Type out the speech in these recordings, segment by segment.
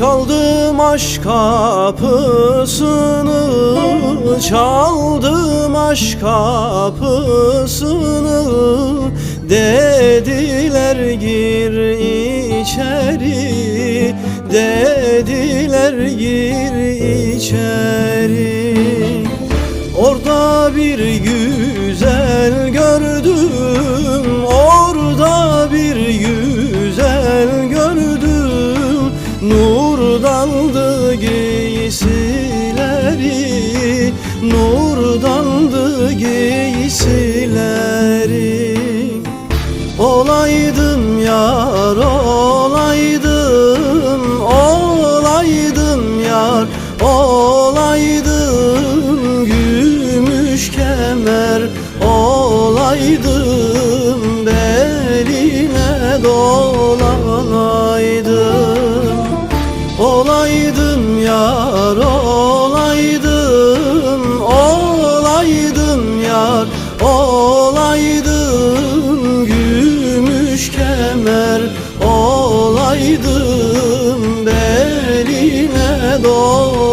Çaldım aşk kapısını Çaldım aşk kapısını. Dediler gir içeri. Dediler gir içeri. Orada bir güzel giysileri Olaydım yar olaydım Olaydım yar olaydım Gümüş kemer olaydım Beline dolanaydım Olaydım yar kemer olaydım Beline dolanaydım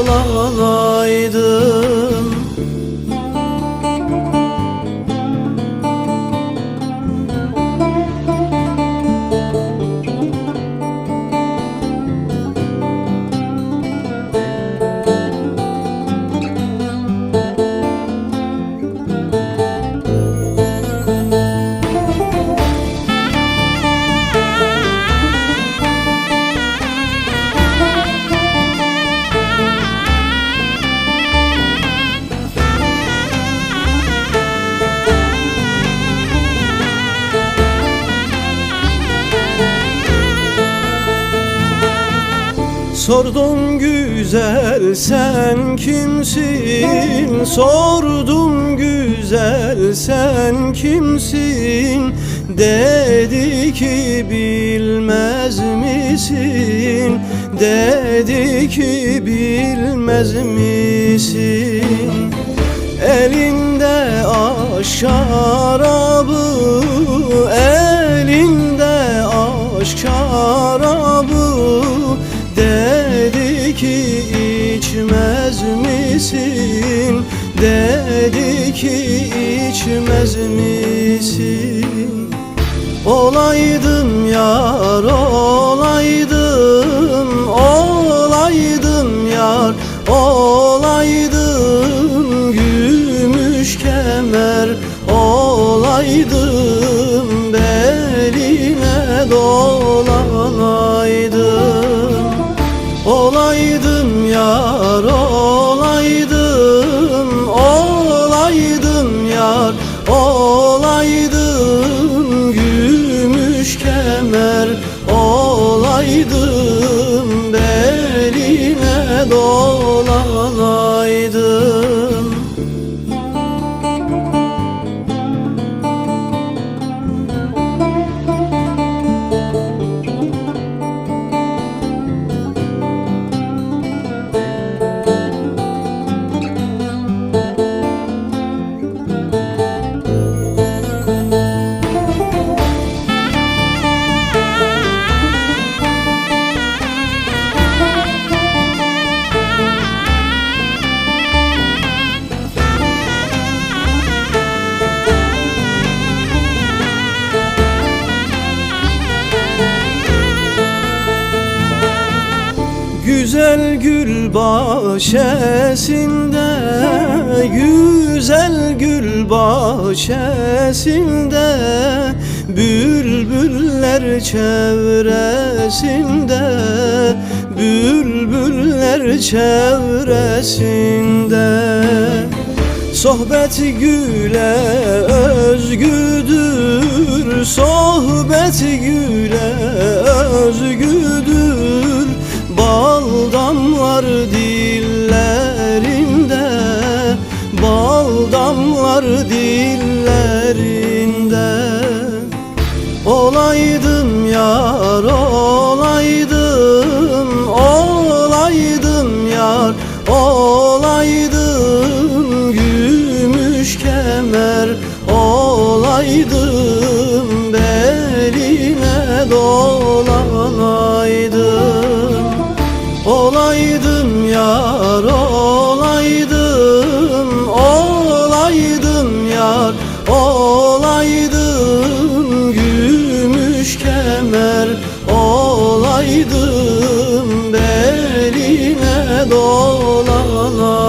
Sordum güzel sen kimsin? Sordum güzel sen kimsin? Dedi ki bilmez misin? Dedi ki bilmez misin? Elinde aşk içmez misin? Dedi ki içmez misin? Olaydım yar olaydım Olaydım yar olaydım Gümüş kemer olaydım Güzel gül bahçesinde Güzel gül bahçesinde Bülbüller çevresinde Bülbüller çevresinde. Sohbet güle özgüdür Sohbet güle özgüdür Bal damlar dillerinde Bal damlar dillerinde. Olaydım yar olaydım Olaydım yar olaydım Olaydım yar olaydım Gümüş kemer olaydım Beline dolala